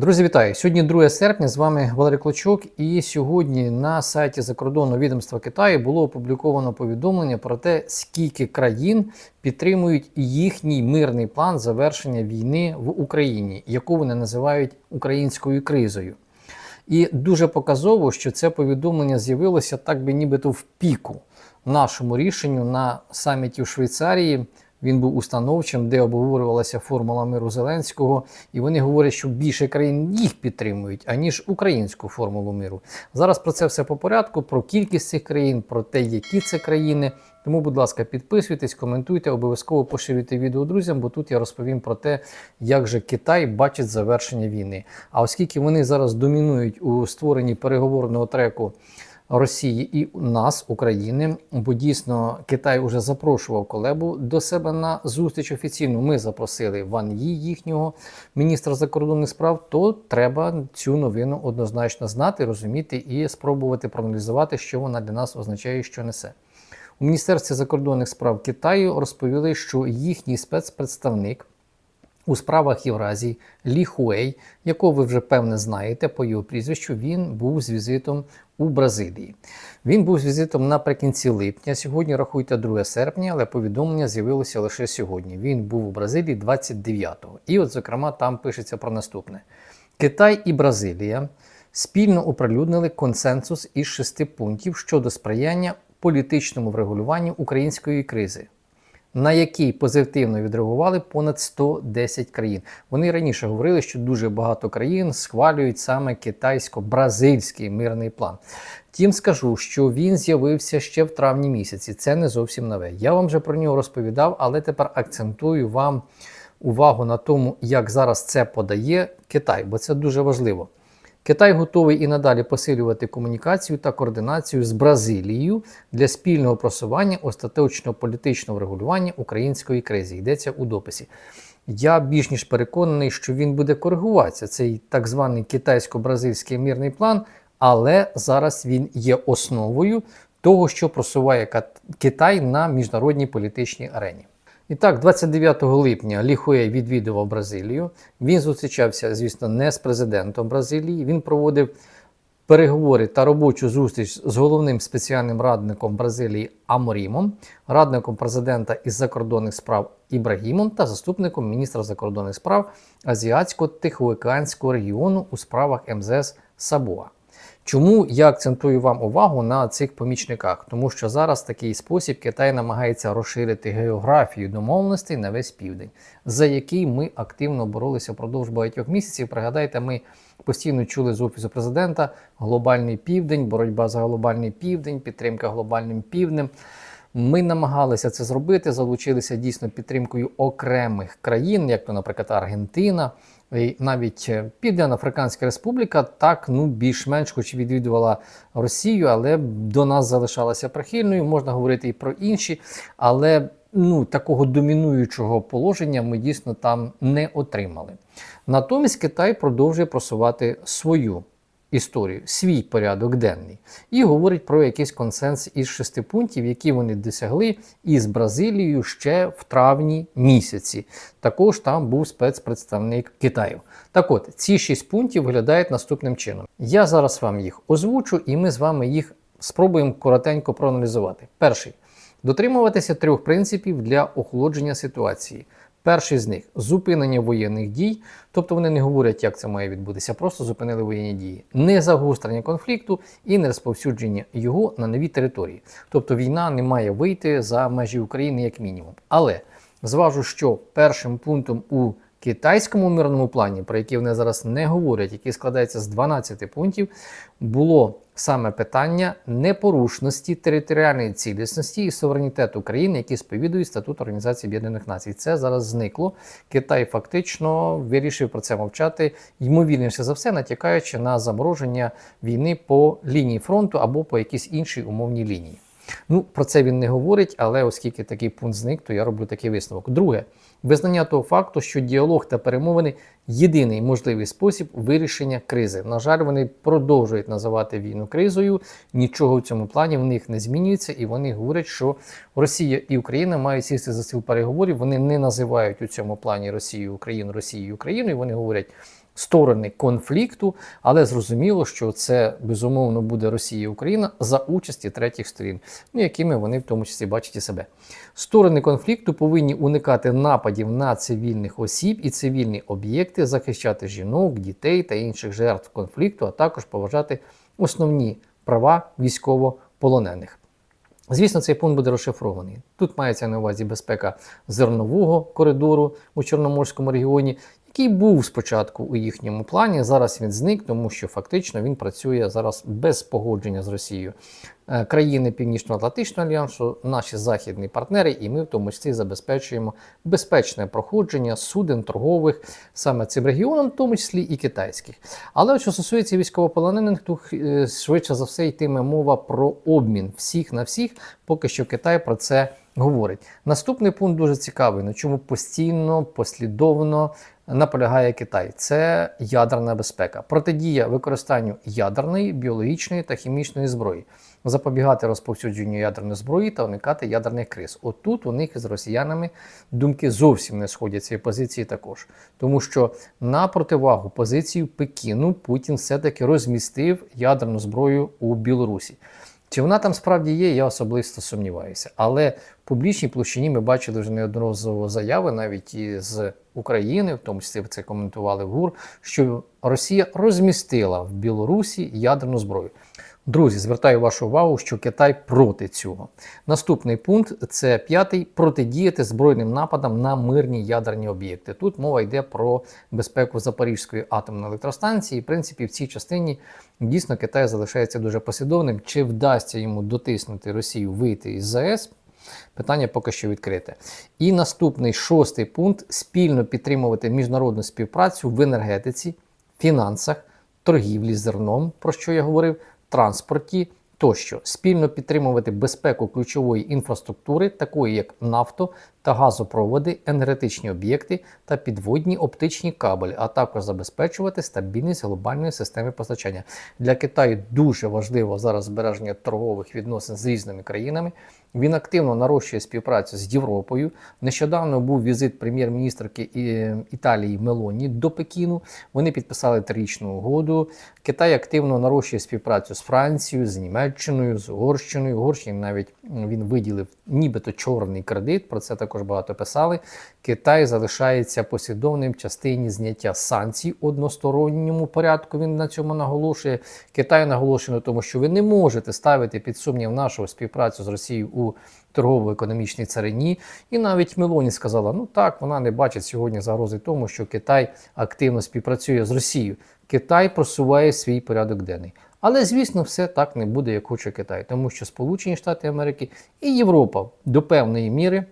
Друзі, вітаю! Сьогодні 2 серпня. З вами Валерій Клочок. І сьогодні на сайті закордонного відомства Китаю було опубліковано повідомлення про те, скільки країн підтримують їхній мирний план завершення війни в Україні, яку вони називають українською кризою. І дуже показово, що це повідомлення з'явилося так би нібито в піку нашому рішенню на саміті в Швейцарії. Він був установчим, де обговорювалася формула миру Зеленського, і вони говорять, що більше країн їх підтримують, аніж українську формулу миру. Зараз про це все по порядку, про кількість цих країн, про те, які це країни. Тому, будь ласка, підписуйтесь, коментуйте, обов'язково поширюйте відео друзям, бо тут я розповім про те, як же Китай бачить завершення війни. А оскільки вони зараз домінують у створенні переговорного треку. Росії і нас, України, бо дійсно Китай уже запрошував колебу до себе на зустріч офіційну. Ми запросили Ван Ї, їхнього міністра закордонних справ. То треба цю новину однозначно знати, розуміти і спробувати проаналізувати, що вона для нас означає, що несе. У Міністерстві закордонних справ Китаю розповіли, що їхній спецпредставник у справах Євразії Лі Хуей, якого ви вже певне знаєте по його прізвищу, він був з візитом у Бразилії. Він був з візитом наприкінці липня. Сьогодні рахуйте 2 серпня, але повідомлення з'явилося лише сьогодні. Він був у Бразилії 29-го. І, от, зокрема, там пишеться про наступне: Китай і Бразилія спільно оприлюднили консенсус із шести пунктів щодо сприяння політичному врегулюванню української кризи на який позитивно відреагували понад 110 країн. Вони раніше говорили, що дуже багато країн схвалюють саме китайсько-бразильський мирний план. Тім скажу, що він з'явився ще в травні місяці. Це не зовсім нове. Я вам вже про нього розповідав, але тепер акцентую вам увагу на тому, як зараз це подає Китай, бо це дуже важливо. Китай готовий і надалі посилювати комунікацію та координацію з Бразилією для спільного просування остаточного політичного регулювання української кризи. Йдеться у дописі. Я більш ніж переконаний, що він буде коригуватися, цей так званий китайсько-бразильський мирний план, але зараз він є основою того, що просуває Китай на міжнародній політичній арені. І так, 29 липня Ліхує відвідував Бразилію. Він зустрічався, звісно, не з президентом Бразилії. Він проводив переговори та робочу зустріч з головним спеціальним радником Бразилії Аморімом, радником президента із закордонних справ Ібрагімом та заступником міністра закордонних справ Азіатсько-Тихоокеанського регіону у справах МЗС Сабуа. Чому я акцентую вам увагу на цих помічниках? Тому що зараз такий спосіб Китай намагається розширити географію домовленостей на весь південь, за який ми активно боролися впродовж багатьох місяців. Пригадайте, ми постійно чули з офісу президента глобальний південь, боротьба за глобальний південь, підтримка глобальним півднем. Ми намагалися це зробити, залучилися дійсно підтримкою окремих країн, як то, наприклад, Аргентина. І навіть е, Південно-Африканська Республіка так ну більш-менш хоч відвідувала Росію, але до нас залишалася прихильною. Можна говорити і про інші, але ну такого домінуючого положення ми дійсно там не отримали. Натомість Китай продовжує просувати свою історію, свій порядок денний, і говорить про якийсь консенс із шести пунктів, які вони досягли із Бразилією ще в травні місяці. Також там був спецпредставник Китаю. Так от, ці шість пунктів виглядають наступним чином. Я зараз вам їх озвучу, і ми з вами їх спробуємо коротенько проаналізувати. Перший дотримуватися трьох принципів для охолодження ситуації. Перший з них зупинення воєнних дій, тобто вони не говорять, як це має відбутися, просто зупинили воєнні дії, не загострення конфлікту і не розповсюдження його на нові території. Тобто війна не має вийти за межі України як мінімум. Але зважу, що першим пунктом у китайському мирному плані, про який вони зараз не говорять, який складається з 12 пунктів, було саме питання непорушності територіальної цілісності і суверенітету країни, які сповідують статут Організації Об'єднаних Націй. Це зараз зникло. Китай фактично вирішив про це мовчати, ймовірніше за все, натякаючи на замороження війни по лінії фронту або по якійсь іншій умовній лінії. Ну, про це він не говорить, але оскільки такий пункт зник, то я роблю такий висновок. Друге, визнання того факту, що діалог та перемовини єдиний можливий спосіб вирішення кризи. На жаль, вони продовжують називати війну кризою. Нічого в цьому плані в них не змінюється, і вони говорять, що Росія і Україна мають сісти за стіл переговорів. Вони не називають у цьому плані Росію, Україну, Росію, Україну, і вони говорять. Сторони конфлікту, але зрозуміло, що це безумовно буде Росія і Україна за участі третіх сторін, ну, якими вони в тому числі бачать і себе. Сторони конфлікту повинні уникати нападів на цивільних осіб і цивільні об'єкти, захищати жінок, дітей та інших жертв конфлікту, а також поважати основні права військовополонених. Звісно, цей пункт буде розшифрований. Тут мається на увазі безпека зернового коридору у Чорноморському регіоні, який був спочатку у їхньому плані. Зараз він зник, тому що фактично він працює зараз без погодження з Росією. Е, Країни Північно-Атлантичного альянсу, наші західні партнери, і ми в тому числі забезпечуємо безпечне проходження суден торгових саме цим регіоном, в тому числі і китайських. Але що стосується військовополонених, то е, швидше за все йтиме мова про обмін всіх на всіх. Поки що Китай про це говорить. Наступний пункт дуже цікавий, на чому постійно, послідовно наполягає Китай. Це ядерна безпека, протидія використанню ядерної, біологічної та хімічної зброї, запобігати розповсюдженню ядерної зброї та уникати ядерних криз. Отут у них з росіянами думки зовсім не сходяться і позиції також. Тому що на противагу позицію Пекіну Путін все-таки розмістив ядерну зброю у Білорусі. Чи вона там справді є, я особисто сумніваюся. Але в публічній площині ми бачили вже неодноразово заяви, навіть і з України, в тому числі це коментували в ГУР, що Росія розмістила в Білорусі ядерну зброю. Друзі, звертаю вашу увагу, що Китай проти цього. Наступний пункт це п'ятий протидіяти збройним нападам на мирні ядерні об'єкти. Тут мова йде про безпеку Запорізької атомної електростанції. В принципі, в цій частині дійсно Китай залишається дуже послідовним. Чи вдасться йому дотиснути Росію вийти із ЗАЕС? Питання поки що відкрите. І наступний шостий пункт спільно підтримувати міжнародну співпрацю в енергетиці, фінансах, торгівлі зерном, про що я говорив, транспорті тощо, спільно підтримувати безпеку ключової інфраструктури, такої як нафто та газопроводи, енергетичні об'єкти та підводні оптичні кабелі, а також забезпечувати стабільність глобальної системи постачання. Для Китаю дуже важливо зараз збереження торгових відносин з різними країнами. Він активно нарощує співпрацю з Європою. Нещодавно був візит прем'єр-міністрки Італії Мелоні до Пекіну. Вони підписали трирічну угоду. Китай активно нарощує співпрацю з Францією, з Німеччиною, з Угорщиною. Угорщині навіть він виділив нібито чорний кредит. Про це також багато писали. Китай залишається послідовним частині зняття санкцій односторонньому порядку. Він на цьому наголошує. Китай наголошує на тому, що ви не можете ставити під сумнів нашу співпрацю з Росією у торгово-економічній царині. І навіть Мелоні сказала: ну так, вона не бачить сьогодні загрози тому, що Китай активно співпрацює з Росією. Китай просуває свій порядок денний. Але, звісно, все так не буде, як хоче Китай, тому що Сполучені Штати Америки і Європа до певної міри.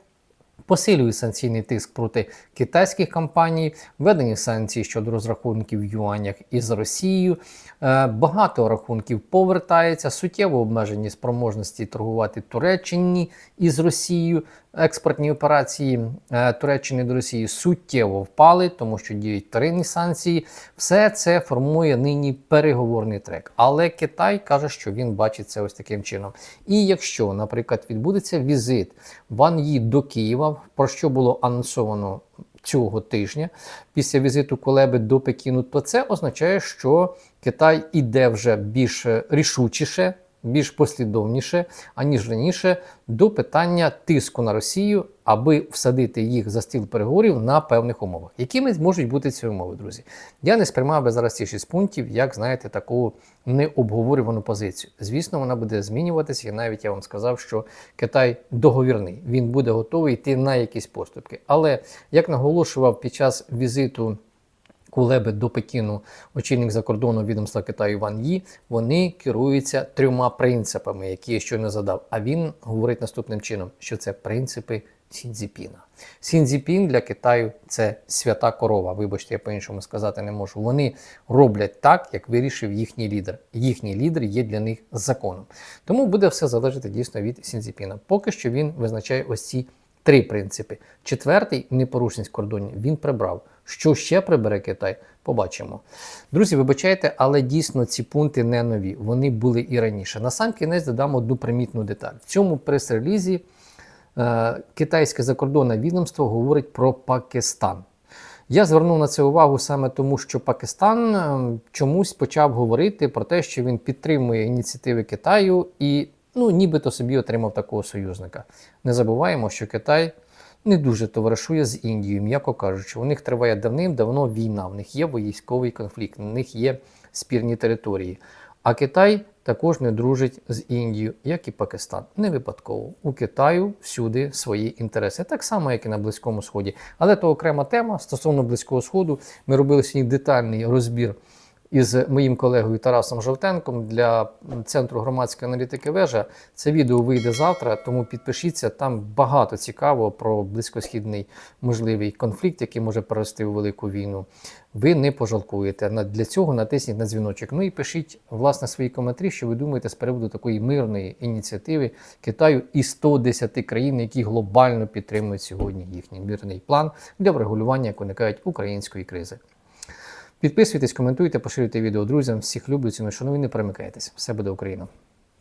Посилює санкційний тиск проти китайських компаній, введені санкції щодо розрахунків в юанях із Росією. Е, Багато рахунків повертається, суттєво обмежені спроможності торгувати Туреччині із Росією. Експортні операції е, Туреччини до Росії суттєво впали, тому що діють таринні санкції. Все це формує нині переговорний трек. Але Китай каже, що він бачить це ось таким чином. І якщо, наприклад, відбудеться візит Ван Ї до Києва, про що було анонсовано цього тижня після візиту Кулеби до Пекіну, то це означає, що Китай іде вже більш рішучіше. Більш послідовніше, аніж раніше, до питання тиску на Росію, аби всадити їх за стіл переговорів на певних умовах. Якими можуть бути ці умови, друзі? Я не сприймав би зараз ці шість пунктів, як знаєте, таку необговорювану позицію. Звісно, вона буде змінюватися, і навіть я вам сказав, що Китай договірний, він буде готовий йти на якісь поступки. Але як наголошував під час візиту. Кулеби до Пекіну, очільник закордонного відомства Китаю Ван Ї, вони керуються трьома принципами, які я щойно задав. А він говорить наступним чином, що це принципи Сінзіпіна. Сінзіпін для Китаю це свята корова. Вибачте, я по-іншому сказати не можу. Вони роблять так, як вирішив їхній лідер. Їхній лідер є для них законом. Тому буде все залежати дійсно від Сінзіпіна. Поки що він визначає ось ці три принципи. Четвертий непорушність кордонів він прибрав. Що ще прибере Китай? Побачимо. Друзі, вибачайте, але дійсно ці пункти не нові. Вони були і раніше. На сам кінець додам одну примітну деталь. В цьому прес-релізі е, китайське закордонне відомство говорить про Пакистан. Я звернув на це увагу саме тому, що Пакистан е, чомусь почав говорити про те, що він підтримує ініціативи Китаю і ну, нібито собі отримав такого союзника. Не забуваємо, що Китай не дуже товаришує з Індією, м'яко кажучи. У них триває давним-давно війна, в них є військовий конфлікт, у них є спірні території. А Китай також не дружить з Індією, як і Пакистан. Не випадково. У Китаю всюди свої інтереси, так само, як і на Близькому Сході. Але то окрема тема стосовно Близького Сходу. Ми робили сьогодні детальний розбір із моїм колегою Тарасом Жовтенком для Центру громадської аналітики вежа. Це відео вийде завтра, тому підпишіться. Там багато цікавого про близькосхідний можливий конфлікт, який може перерости у велику війну. Ви не пожалкуєте. Для цього натисніть на дзвіночок. Ну і пишіть власне свої коментарі, що ви думаєте з приводу такої мирної ініціативи Китаю і 110 країн, які глобально підтримують сьогодні їхній мирний план для врегулювання, як виникають української кризи. Підписуйтесь, коментуйте, поширюйте відео друзям. Всіх люблю, ціну, шаную, не перемикайтесь. Все буде Україна.